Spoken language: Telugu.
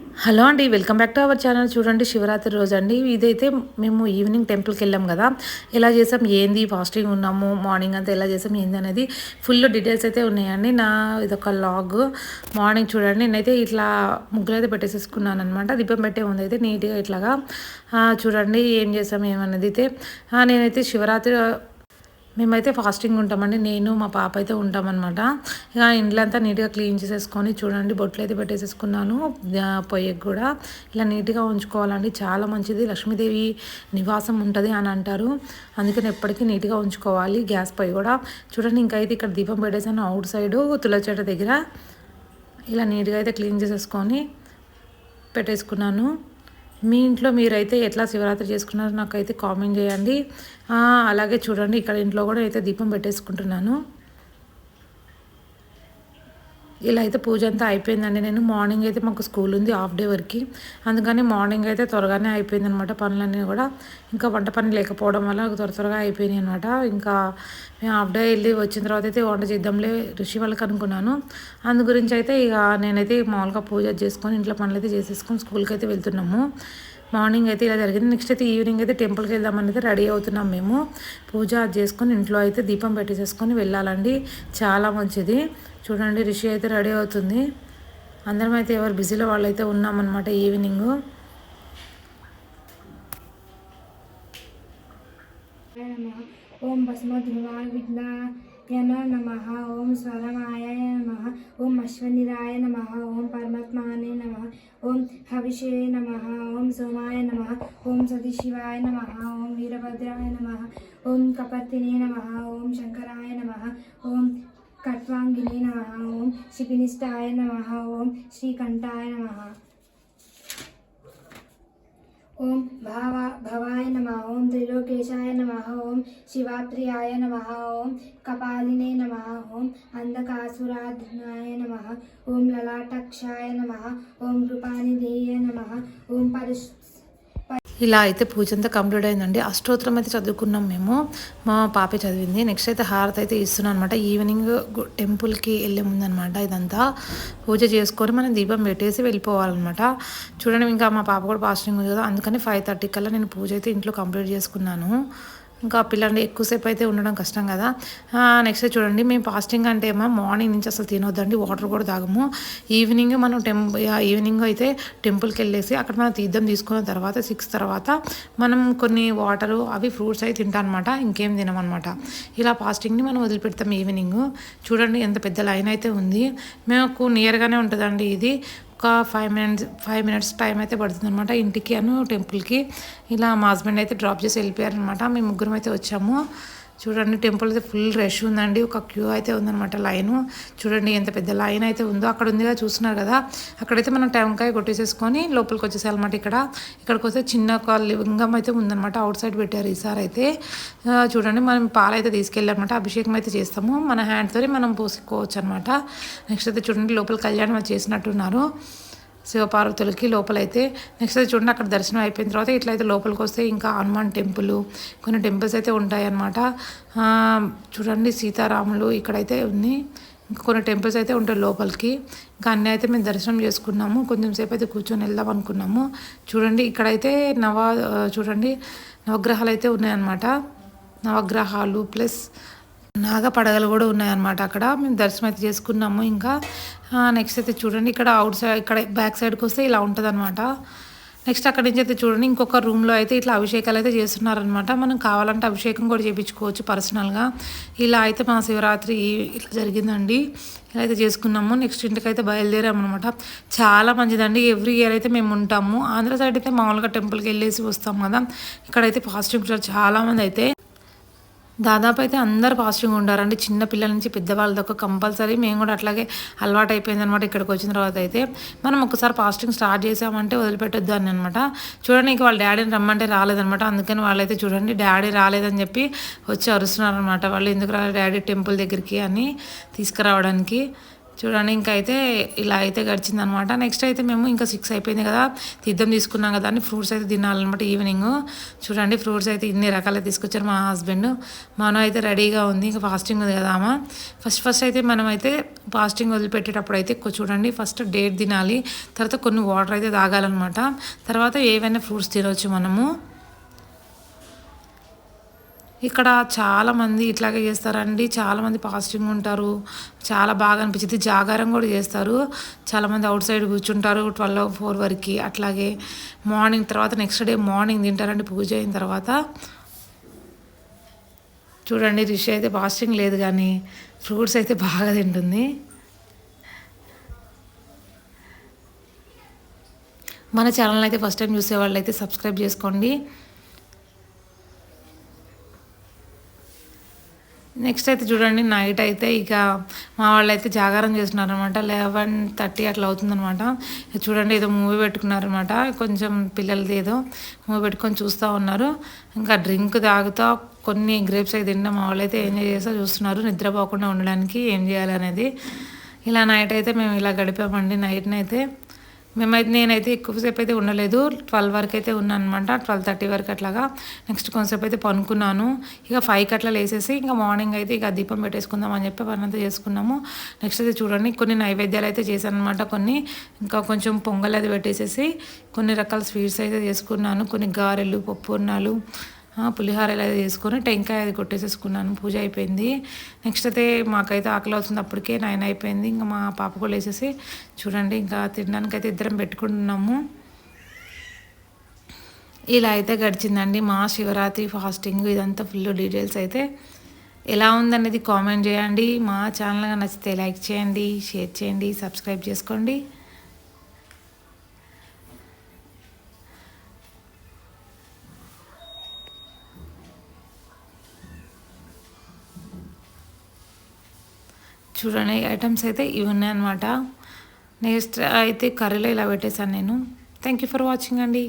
హలో అండి welcome back to our channel. చూడండి శివరాత్రి రోజు అండి ఇదైతే మేము ఈవినింగ్ టెంపుల్కి వెళ్ళాం కదా. ఎలా చేసాం ఏంది ఫాస్టింగ్ ఉన్నాము మార్నింగ్ అంతా ఎలా చేసాం ఏంది అనేది ఫుల్ డీటెయిల్స్ అయితే ఉన్నాయండి. నా ఇదొక లాగ్. మార్నింగ్ చూడండి నేనైతే ఇట్లా ముగ్గులు అయితే పెట్టేసేసుకున్నాను అనమాట దీపం పెట్టే ఉంది అయితే నీట్గా ఇట్లాగా చూడండి ఏం చేసాం ఏమన్నది అయితే. నేనైతే శివరాత్రి మేమైతే ఫాస్టింగ్ ఉంటామండి. నేను మా పాప అయితే ఉంటామన్నమాట. ఇక ఇంట్లో నీట్గా క్లీన్ చేసేసుకొని చూడండి బొట్లు అయితే పెట్టేసేసుకున్నాను పొయ్యికి కూడా. ఇలా నీట్గా ఉంచుకోవాలండి. చాలా మంచిది. లక్ష్మీదేవి నివాసం ఉంటుంది అని అంటారు. అందుకని ఎప్పటికీ నీట్గా ఉంచుకోవాలి. గ్యాస్ పొయ్యి కూడా. చూడండి ఇంకైతే అయితే ఇక్కడ దీపం పెట్టేసాను అవుట్ సైడ్ తులచేట దగ్గర. ఇలా నీట్గా అయితే క్లీన్ చేసేసుకొని పెట్టేసుకున్నాను. మీ ఇంట్లో మీరైతే ఎట్లా శివరాత్రి చేసుకున్నారో నాకైతే కామెంట్ చేయండి. అలాగే చూడండి ఇక్కడ ఇంట్లో కూడా అయితే దీపం పెట్టేసుకుంటున్నాను. ఇలా అయితే పూజ అంతా అయిపోయిందండి. నేను మార్నింగ్ అయితే మాకు స్కూల్ ఉంది హాఫ్ డే వరకు. అందుకని మార్నింగ్ అయితే త్వరగానే అయిపోయింది అనమాట పనులన్నీ కూడా. ఇంకా వంట పని లేకపోవడం వల్ల త్వర త్వరగా అయిపోయినాయి అనమాట. ఇంకా మేము హాఫ్ డే వెళ్ళి వచ్చిన తర్వాత అయితే వంట చేద్దాంలే ఋషి వాళ్ళకి అనుకున్నాను. అందు గురించి అయితే ఇక నేనైతే మామూలుగా పూజ చేసుకొని ఇంట్లో పనులు అయితే చేసేసుకొని స్కూల్కి అయితే వెళ్తున్నాము. మార్నింగ్ అయితే ఇలా జరిగింది. నెక్స్ట్ అయితే ఈవినింగ్ అయితే టెంపుల్కి వెళ్దామని అయితే రెడీ అవుతున్నాం మేము. పూజ చేసుకొని ఇంట్లో అయితే దీపం పెట్టేసేసుకొని వెళ్ళాలండి. చాలా మంచిది. చూడండి రిషి అయితే రెడీ అవుతుంది. అందరం అయితే ఎవరు బిజీలో వాళ్ళైతే ఉన్నామన్నమాట ఈవినింగ్. ఓం భస్మ विद्याय नमः ॐ स्वरमाय नमः ॐ अश्वनिराय नमः ॐ परमात्माने नमः ॐ हविषे नमः ॐ सोमाय नमः ॐ सतीशिवाय नमः ॐ वीरभद्राय नमः ॐ कपर्तिने नमः ॐ शंकराय नमः ॐ कट्वाङ्गिने नमः ॐ शिपिनिष्ठाय नमः ॐ श्रीकण्ठाय नमः ఓం భావ భవాయ నమ ఓం త్రిలోకేశాయ నమ ఓం శివాత్రియాయ నమ ఓం కపాలినే నమ ఓం అంధకాసురాధనాయ నమ ఓం లలాటక్షాయ నమ ఓం కృపానిధేయ నమ ఓం పరుష్ ఇలా అయితే పూజ అంతా కంప్లీట్ అయిందండి. అష్టోత్తరం అయితే చదువుకున్నాం మేము. మా పాపే చదివింది. నెక్స్ట్ అయితే హారతి అయితే ఇస్తున్నాను అనమాట ఈవినింగ్ గు- టెంపుల్కి వెళ్ళే ముందనమాట ఇదంతా. పూజ చేసుకొని మనం దీపం పెట్టేసి వెళ్ళిపోవాలన్నమాట. చూడండి ఇంకా మా పాప కూడా పాస్టింగ్ ఉంది కదా. అందుకని ఫైవ్ థర్టీ కల్లా నేను పూజ అయితే ఇంట్లో కంప్లీట్ చేసుకున్నాను. ఇంకా పిల్లలు ఎక్కువసేపు అయితే ఉండడం కష్టం కదా. నెక్స్ట్ చూడండి మేము ఫాస్టింగ్ అంటే ఏమో మార్నింగ్ నుంచి అసలు తినొద్దండి వాటర్ కూడా తాగము. ఈవినింగ్ మనం టెంప్ ఈవినింగ్ అయితే టెంపుల్కి వెళ్ళేసి అక్కడ మనం తీర్థం తీసుకున్న తర్వాత సిక్స్ తర్వాత మనం కొన్ని వాటరు అవి ఫ్రూట్స్ అవి తింటాం అనమాట ఇంకేం తినమన్నమాట ఇలా ఫాస్టింగ్ని మనం వదిలిపెడతాం ఈవినింగ్ చూడండి ఎంత పెద్ద లైన్ అయితే ఉంది. మేము నియర్గానే ఉంటుందండి ఇది. ఒక five minutes five minutes time అయితే పడుతుంది అనమాట ఇంటికి అను టెంపుల్కి ఇలా మా హస్బెండ్ అయితే డ్రాప్ చేసి వెళ్ళిపోయారనమాట మేము ముగ్గురం అయితే వచ్చాము. చూడండి టెంపుల్ అయితే ఫుల్ రష్ ఉందండి. ఒక క్యూ అయితే ఉందన్నమాట లైన్ చూడండి ఎంత పెద్ద లైన్ అయితే ఉందో. అక్కడ ఉందిగా చూస్తున్నారు కదా. అక్కడైతే మనం టెంకాయ కొట్టేసేసుకొని లోపలికి వచ్చేసాలన్నమాట ఇక్కడ. ఇక్కడికి వస్తే చిన్న ఒక లింగం అయితే ఉందన్నమాట. అవుట్ సైడ్ పెట్టారు ఈసారి అయితే. చూడండి మనం పాలైతే అయితే తీసుకెళ్ళామన్నమాట అభిషేకం అయితే చేస్తాము. మన హ్యాండ్తో మనం పోసుకోవచ్చు అనమాట నెక్స్ట్ అయితే చూడండి లోపల కళ్యాణం చేసినట్టున్నారు. శివపార్వతులకి లోపలైతే నెక్స్ట్ అయితే చూడండి అక్కడ దర్శనం అయిపోయిన తర్వాత ఇట్లయితే లోపలికి వస్తే ఇంకా హనుమాన్ టెంపుల్ కొన్ని టెంపుల్స్ అయితే ఉంటాయన్నమాట. చూడండి సీతారాములు ఇక్కడైతే ఉంది. కొన్ని టెంపుల్స్ అయితే ఉంటాయి లోపలికి. ఇంకా అన్నీ అయితే మేము దర్శనం చేసుకున్నాము. కొంచెం సేపు అయితే కూర్చొని వెళ్దాం అనుకున్నాము. చూడండి ఇక్కడైతే నవ చూడండి నవగ్రహాలు అయితే ఉన్నాయన్నమాట. నవగ్రహాలు ప్లస్ నాగ పడగలు కూడా ఉన్నాయన్నమాట అక్కడ. మేము దర్శనం అయితే చేసుకున్నాము. ఇంకా నెక్స్ట్ అయితే చూడండి. ఇక్కడ అవుట్ సైడ్ ఇక్కడ బ్యాక్ సైడ్కి వస్తే ఇలా ఉంటుంది అనమాట నెక్స్ట్ అక్కడి నుంచి అయితే చూడండి. ఇంకొక రూమ్లో అయితే ఇట్లా అభిషేకాలు అయితే చేస్తున్నారనమాట మనం కావాలంటే అభిషేకం కూడా చేయించుకోవచ్చు పర్సనల్గా ఇలా అయితే మా శివరాత్రి ఇట్లా జరిగిందండి. ఇలా అయితే చేసుకున్నాము. నెక్స్ట్ ఇంటికి అయితే బయలుదేరాము అనమాట చాలా మంచిదండి. ఎవ్రీ ఇయర్ అయితే మేము ఉంటాము. ఆంధ్ర సైడ్ అయితే మామూలుగా టెంపుల్కి వెళ్ళేసి వస్తాం కదా. ఇక్కడైతే ఫాస్టింగ్ చాలామంది అయితే దాదాపు అయితే అందరు ఫాస్టింగ్ ఉండారండి. చిన్న పిల్లల నుంచి పెద్దవాళ్ళ దాకా కంపల్సరీ మేము కూడా అట్లాగే అలవాటు అయిపోయింది అనమాట ఇక్కడికి వచ్చిన తర్వాత అయితే. మనం ఒకసారి ఫాస్టింగ్ స్టార్ట్ చేసామంటే వదిలిపెట్టొద్దు అని అనమాట చూడండి వాళ్ళ డాడీని రమ్మంటే రాలేదనమాట అందుకని వాళ్ళైతే చూడండి డాడీ రాలేదని చెప్పి వచ్చి అరుస్తున్నారు అనమాట వాళ్ళు ఎందుకు రాలేదు? డాడీ టెంపుల్ దగ్గరికి అని తీసుకురావడానికి. చూడండి ఇంకా అయితే ఇలా అయితే గడిచింది అనమాట నెక్స్ట్ అయితే మేము ఇంకా సిక్స్ అయిపోయింది కదా తీర్థం తీసుకున్నాం కదా అని ఫ్రూట్స్ అయితే తినాలన్నమాట ఈవినింగ్ చూడండి ఫ్రూట్స్ అయితే ఇన్ని రకాలు తీసుకొచ్చారు మా హస్బెండ్ మనం అయితే రెడీగా ఉంది ఇంకా ఫాస్టింగ్ ఉంది కదా అమ్మ. ఫస్ట్ ఫస్ట్ అయితే మనం అయితే ఫాస్టింగ్ వదిలిపెట్టేటప్పుడు అయితే చూడండి ఫస్ట్ డేట్ తినాలి తర్వాత కొన్ని వాటర్ అయితే తాగాలన్నమాట. తర్వాత ఏవైనా ఫ్రూట్స్ తినవచ్చు మనము. ఇక్కడ చాలామంది ఇట్లాగే చేస్తారండి. చాలామంది మంది ఉంటారు. చాలా బాగా అనిపించింది. జాగారం కూడా చేస్తారు. చాలామంది అవుట్ సైడ్ కూర్చుంటారు. ట్వెల్వ్ ఫోర్ oh వరకు అట్లాగే మార్నింగ్ తర్వాత నెక్స్ట్ డే మార్నింగ్ తింటారండి. పూజ అయిన తర్వాత. చూడండి రిషి అయితే ఫాస్టింగ్ లేదు కానీ ఫ్రూట్స్ అయితే బాగా తింటుంది. మన ఛానల్ అయితే ఫస్ట్ టైం చూసే వాళ్ళు అయితే సబ్స్క్రైబ్ చేసుకోండి. నెక్స్ట్ అయితే చూడండి నైట్ అయితే ఇక మా వాళ్ళు అయితే జాగారం చేస్తున్నారనమాట లెవెన్ థర్టీ అట్లా అవుతుందనమాట చూడండి ఏదో మూవీ పెట్టుకున్నారనమాట కొంచెం పిల్లలది ఏదో మూవీ పెట్టుకొని చూస్తూ ఉన్నారు. ఇంకా డ్రింక్ తాగుతా కొన్ని గ్రేప్స్ అయితే తిన్నా మా వాళ్ళు అయితే ఎంజాయ్ చేస్తా చూస్తున్నారు. నిద్రపోకుండా ఉండడానికి ఏం చేయాలనేది. ఇలా నైట్ అయితే మేము ఇలా గడిపామండి. నైట్నైతే మేమైతే నేనైతే ఎక్కువసేపు అయితే ఉండలేదు. ట్వెల్వ్ వరకు అయితే ఉన్నాను అనమాట ట్వెల్వ్ థర్టీ వరకు అట్లాగా నెక్స్ట్ కొంతసేపు అయితే పనుకున్నాను. ఇక ఫైవ్కి అట్లా లేసేసి ఇంకా మార్నింగ్ అయితే ఇక దీపం పెట్టేసుకుందాం అని చెప్పి పనంతా అంతా చేసుకున్నాము. నెక్స్ట్ అయితే చూడండి కొన్ని నైవేద్యాలు అయితే చేశాను అనమాట కొన్ని. ఇంకా కొంచెం పొంగల్ అది పెట్టేసేసి కొన్ని రకాల స్వీట్స్ అయితే చేసుకున్నాను. కొన్ని గారెలు పప్పు ఉన్నాలు పులిహోర ఇలా చేసుకొని టెంకాయ అది కొట్టేసేసుకున్నాను. పూజ అయిపోయింది. నెక్స్ట్ అయితే మాకైతే ఆకలి అవుతుంది అప్పటికే నైన్ అయిపోయింది. ఇంకా మా పాప కూడా వేసేసి చూడండి ఇంకా తినడానికి అయితే ఇద్దరం పెట్టుకుంటున్నాము. ఇలా అయితే గడిచిందండి మా శివరాత్రి ఫాస్టింగ్. ఇదంతా ఫుల్ డీటెయిల్స్ అయితే. ఎలా ఉందనేది కామెంట్ చేయండి. మా ఛానల్ నచ్చితే లైక్ చేయండి షేర్ చేయండి సబ్స్క్రైబ్ చేసుకోండి. చూడండి ఐటమ్స్ అయితే ఇవి ఉన్నాయన్నమాట నెక్స్ట్ అయితే కర్రీలో ఇలా పెట్టేశాను నేను. థ్యాంక్ యూ ఫర్ వాచింగ్ అండి.